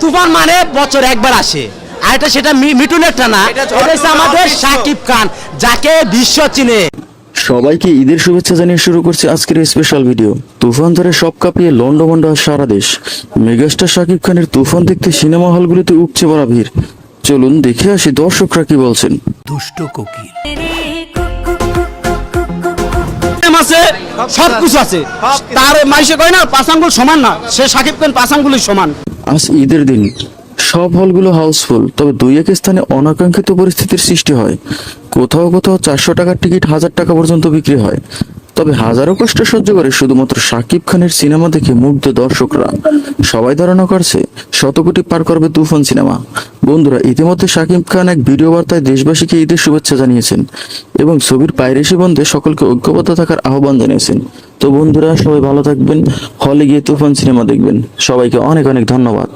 তুফান মানে বছর একবার আসে। আর এটা সেটা মি- মিঠুনেরটা না এটা এটা হচ্ছে ঝড় আমাদের সাকিব খান যাকে বিশ্ব চিনে। সবাইকে ঈদের শুভেচ্ছা জানিয়ে শুরু করছে আজকের এই স্পেশাল ভিডিও তুফান ধরে সব কাঁপিয়ে লন্ডমন্ড আর সারা দেশ। মেগাস্টার শাকিব খানের তুফান দেখতে সিনেমা হলগুলিতে উপচে পড়া ভিড়। চলুন দেখে আসি দর্শকরা কি বলছেন। দুষ্ট কোকিল। আছে সব কিছু আছে তার মাইসে কয় না পাঁচ আঙ্গুল সমান না। সে সাকিব খান পাঁচ আঙ্গুলই সমান। আজ ঈদের দিন। সব হলগুলো হাউসফুল, তবে দুই এক স্থানে অনাকাঙ্ক্ষিত পরিস্থিতির সৃষ্টি হয়। কোথাও কোথাও চারশো টাকার টিকিট হাজার টাকা পর্যন্ত বিক্রি হয়। তবে হাজারো কষ্ট সহ্য করে শুধুমাত্র শাকিব খানের সিনেমা দেখে মুগ্ধ দর্শকরা। সবাই ধারণা করছে শত কোটি পার করবে তুফান সিনেমা। বন্ধুরা, ইতিমধ্যে শাকিব খান এক ভিডিও বার্তায় দেশবাসীকে ঈদের শুভেচ্ছা জানিয়েছেন এবং ছবির পাইরেসি বন্ধে সকলকে ঐক্যবদ্ধ থাকার আহ্বান জানিয়েছেন। তো বন্ধুরা সবাই ভালো থাকবেন হলে গিয়ে তুফান সিনেমা দেখবেন। সবাইকে অনেক অনেক ধন্যবাদ।